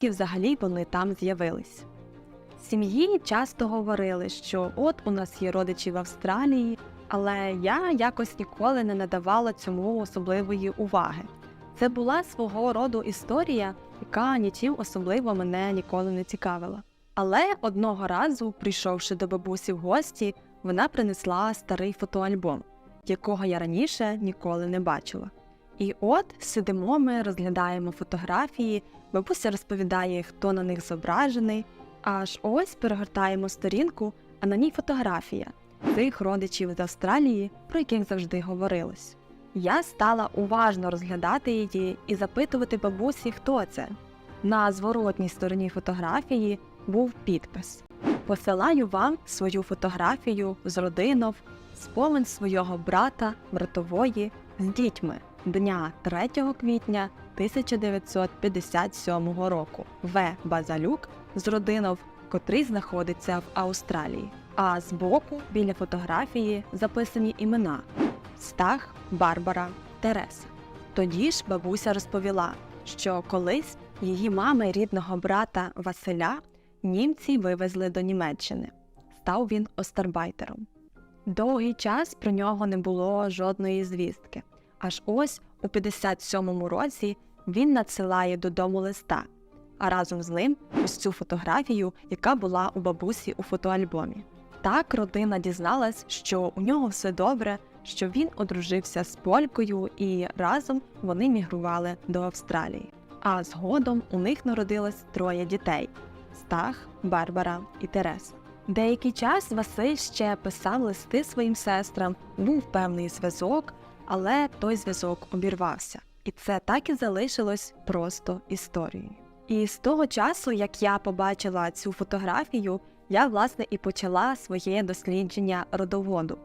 звідки взагалі вони там з'явились. Сім'ї часто говорили, що от у нас є родичі в Австралії, але я якось ніколи не надавала цьому особливої уваги. Це була свого роду історія, яка нічим особливо мене ніколи не цікавила. Але одного разу, прийшовши до бабусі в гості, вона принесла старий фотоальбом, якого я раніше ніколи не бачила. І от сидимо ми, розглядаємо фотографії, бабуся розповідає, хто на них зображений. Аж ось перегортаємо сторінку, а на ній фотографія цих родичів з Австралії, про яких завжди говорилось. Я стала уважно розглядати її і запитувати бабусі, хто це. На зворотній стороні фотографії був підпис: Посилаю вам свою фотографію з родинов, спомин свого брата, братової з дітьми дня 3 квітня 1957 року. В. Базалюк з родинов, котрий знаходиться в Австралії. А збоку біля фотографії записані імена Стах, Барбара, Тереса. Тоді ж бабуся розповіла, що колись її мами рідного брата Василя німці вивезли до Німеччини. Став він остарбайтером. Довгий час про нього не було жодної звістки. Аж ось у 57-му році він надсилає додому листа, а разом з ним ось цю фотографію, яка була у бабусі у фотоальбомі. Так родина дізналась, що у нього все добре, що він одружився з полькою і разом вони мігрували до Австралії. А згодом у них народилось троє дітей: Стах, Барбара і Тереса. Деякий час Василь ще писав листи своїм сестрам, був певний зв'язок, але той зв'язок обірвався. І це так і залишилось просто історією. І з того часу, як я побачила цю фотографію, я власне і почала своє дослідження родоводу.